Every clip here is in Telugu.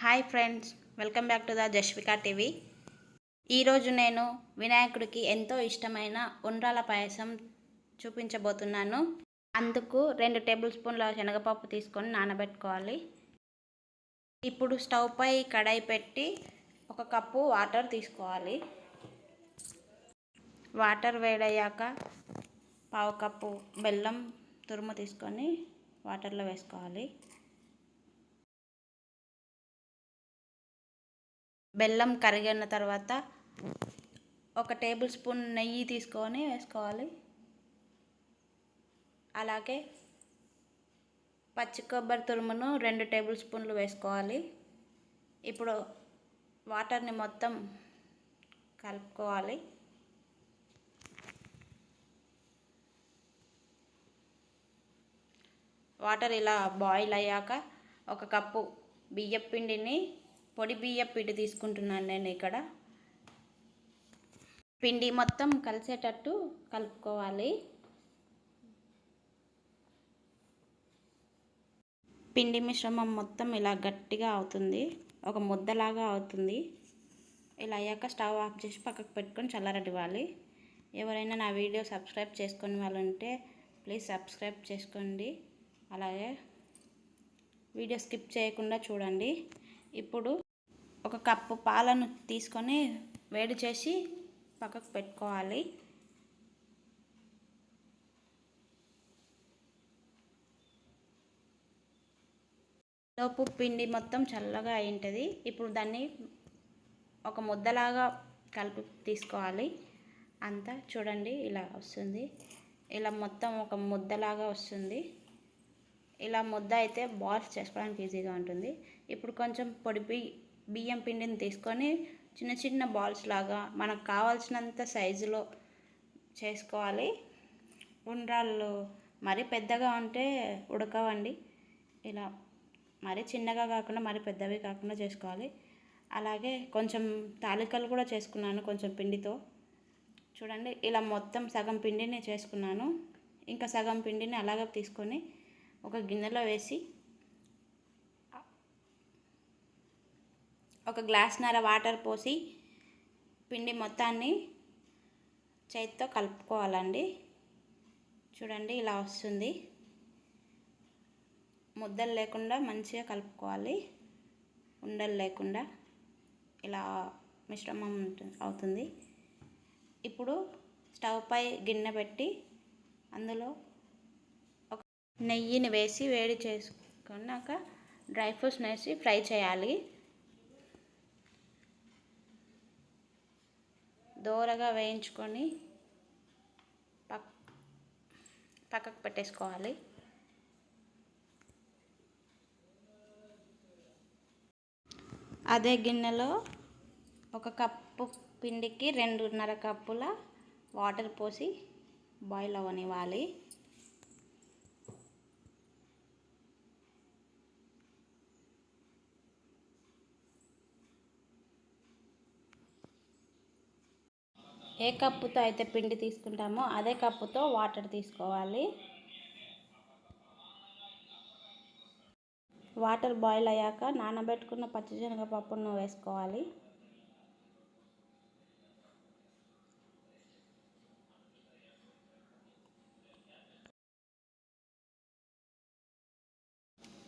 Hi friends welcome back to the Jasvika TV. ఈరోజు నేను వినాయకుడికి ఎంతో ఇష్టమైన ఉండ్రాల పాయసం చూపించబోతున్నాను. అందుకు రెండు టేబుల్ స్పూన్ల శనగపప్పు తీసుకొని నానబెట్టుకోవాలి. ఇప్పుడు స్టవ్ పై కడాయి పెట్టి ఒక కప్పు వాటర్ తీసుకోవాలి. వాటర్ వేడయ్యాక పావు కప్పు బెల్లం తురుము తీసుకొని వాటర్లో వేసుకోవాలి. బెల్లం కరిగిన తర్వాత ఒక టేబుల్ స్పూన్ నెయ్యి తీసుకొని వేసుకోవాలి. అలాగే పచ్చి కొబ్బరి తురుమును రెండు టేబుల్ స్పూన్లు వేసుకోవాలి. ఇప్పుడు వాటర్ని మొత్తం కలుపుకోవాలి. వాటర్ ఇలా బాయిల్ అయ్యాక ఒక కప్పు బియ్యం పిండిని పొడి బియ్యం పిండి తీసుకుంటున్నాను నేను ఇక్కడ. పిండి మొత్తం కలిసేటట్టు కలుపుకోవాలి. పిండి మిశ్రమం మొత్తం ఇలా గట్టిగా అవుతుంది. ఒక ముద్దలాగా అవుతుంది. ఇలా అయ్యాక స్టవ్ ఆఫ్ చేసి పక్కకు పెట్టుకొని చల్లారనివ్వాలి. ఎవరైనా నా వీడియో సబ్స్క్రైబ్ చేసుకుని వాళ్ళు ఉంటే ప్లీజ్ సబ్స్క్రైబ్ చేసుకోండి. అలాగే వీడియో స్కిప్ చేయకుండా చూడండి. ఇప్పుడు ఒక కప్పు పాలను తీసుకొని వేడి చేసి పక్కకు పెట్టుకోవాలి. లోపు పిండి మొత్తం చల్లగా అయి ఉంటుంది ఇప్పుడు దాన్ని ఒక ముద్దలాగా కలిపి తీసుకోవాలి. అంతా చూడండి ఇలా వస్తుంది. ఇలా మొత్తం ఒక ముద్దలాగా వస్తుంది. ఇలా ముద్ద అయితే బాల్స్ చేసుకోవడానికి ఈజీగా ఉంటుంది. ఇప్పుడు కొంచెం పొడిపి బియ్యం పిండిని తీసుకొని చిన్న చిన్న బాల్స్ లాగా మనకు కావాల్సినంత సైజులో చేసుకోవాలి. ఉండ్రాళ్ళు మరీ పెద్దగా ఉంటే ఉడకవండి. ఇలా మరీ చిన్నగా కాకుండా మరీ పెద్దవి కాకుండా చేసుకోవాలి. అలాగే కొంచెం తాలికలు కూడా చేసుకున్నాను కొంచెం పిండితో. చూడండి ఇలా మొత్తం సగం పిండిని చేసుకున్నాను. ఇంకా సగం పిండిని అలాగే తీసుకొని ఒక గిన్నెలో వేసి ఒక గ్లాస్నర వాటర్ పోసి పిండి మొత్తాన్ని చేతితో కలుపుకోవాలండి. చూడండి ఇలా వస్తుంది. ముద్దలు లేకుండా మంచిగా కలుపుకోవాలి. ఉండలు లేకుండా ఇలా మిశ్రమం అవుతుంది. ఇప్పుడు స్టవ్ పై గిన్నె పెట్టి అందులో ఒక నెయ్యిని వేసి వేడి చేసుకున్నాక డ్రై ఫ్రూట్స్ వేసి ఫ్రై చేయాలి. దోరగా వేయించుకొని పక్ పక్కకు పెట్టేసుకోవాలి. అదే గిన్నెలో ఒక కప్పు పిండికి రెండున్నర కప్పుల వాటర్ పోసి బాయిల్ అవ్వనివ్వాలి ఏ కప్పుతో అయితే పిండి తీసుకుంటామో అదే కప్పుతో వాటర్ తీసుకోవాలి. వాటర్ బాయిల్ అయ్యాక నానబెట్టుకున్న పచ్చిశనగపప్పును వేసుకోవాలి.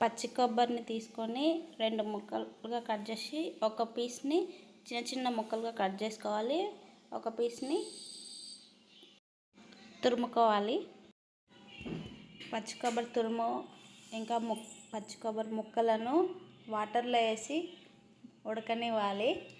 పచ్చి కొబ్బరిని తీసుకొని రెండు ముక్కలుగా కట్ చేసి ఒక పీస్ని చిన్న చిన్న ముక్కలుగా కట్ చేసుకోవాలి. ఒక పీస్ని తురుముకోవాలి. పచ్చి కొబ్బరి తురుము ఇంకా ము పచ్చి కొబ్బరి ముక్కలను వాటర్లో వేసి ఉడకనివ్వాలి.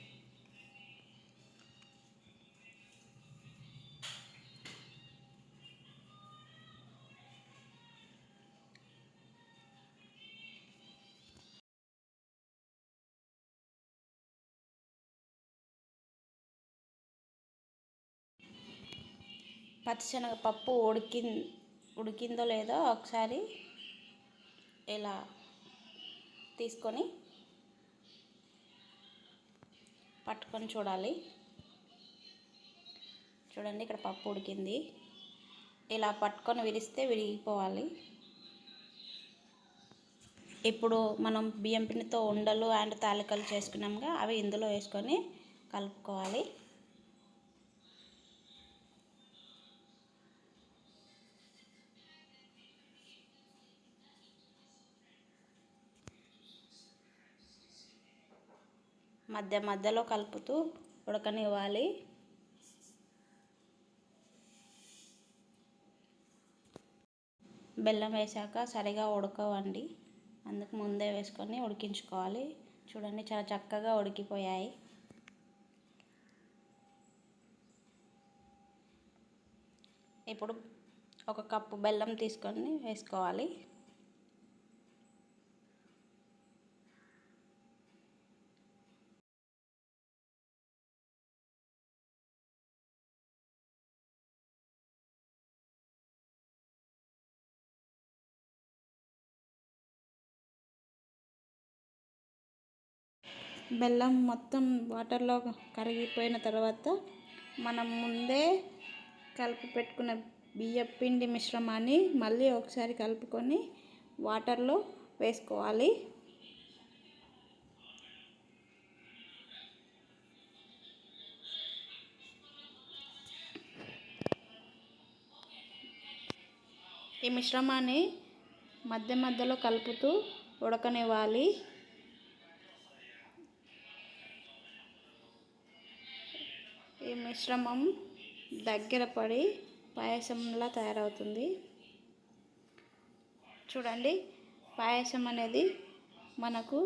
పచ్చిశనగపప్పు ఉడికి ఉడికిందో లేదో ఒకసారి ఇలా తీసుకొని పట్టుకొని చూడాలి. చూడండి ఇక్కడ పప్పు ఉడికింది. ఇలా పట్టుకొని విరిస్తే విరిగిపోవాలి. ఇప్పుడు మనం బియ్యం పిండితో ఉండలు అండ్ తాలికలు చేసుకున్నాముగా అవి ఇందులో వేసుకొని కలుపుకోవాలి. మధ్య మధ్యలో కలుపుతూ ఉడకనివ్వాలి. బెల్లం వేసాక సరిగా ఉడకవండి. అందుకు ముందే వేసుకొని ఉడికించుకోవాలి. చూడండి చాలా చక్కగా ఉడికిపోయాయి. ఇప్పుడు ఒక కప్పు బెల్లం తీసుకొని వేసుకోవాలి. బెల్లం మొత్తం వాటర్లో కరిగిపోయిన తర్వాత మనం ముందే కలిపి పెట్టుకున్న బియ్యం పిండి మిశ్రమాన్ని మళ్ళీ ఒకసారి కలుపుకొని వాటర్లో వేసుకోవాలి. ఈ మిశ్రమాన్ని మధ్య మధ్యలో కలుపుతూ ఉడకనివ్వాలి. మిశ్రమం దగ్గర పడి పాయసంలా తయారవుతుంది. చూడండి పాయసం అనేది మనకు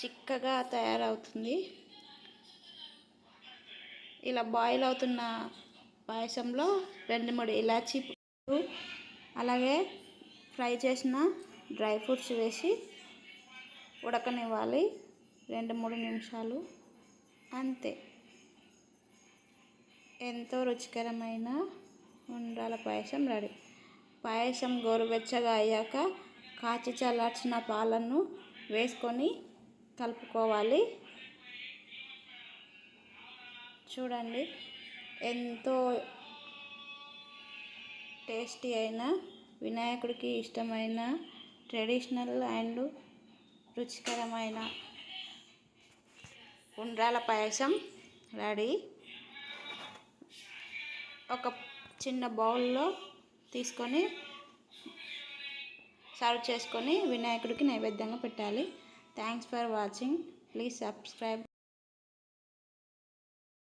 చిక్కగా తయారవుతుంది. ఇలా బాయిల్ అవుతున్న పాయసంలో రెండు మూడు ఇలాచీ అలాగే ఫ్రై చేసిన డ్రై ఫ్రూట్స్ వేసి ఉడకనివ్వాలి. రెండు మూడు నిమిషాలు అంతే. ఎంతో రుచికరమైన ఉండ్రాల పాయసం రెడీ. పాయసం గోరువెచ్చగా అయ్యాక కాచి చల్లార్చిన పాలను వేసుకొని కలుపుకోవాలి. చూడండి ఎంతో టేస్టీ అయిన వినాయకుడికి ఇష్టమైన ట్రెడిషనల్ అండ్ రుచికరమైన ఉండ్రాల పాయసం రెడీ. ఒక చిన్న బౌల్లో తీసుకొని సర్వ్ చేసుకొని వినాయకుడికి నైవేద్యంగా పెట్టాలి. Thanks for watching please subscribe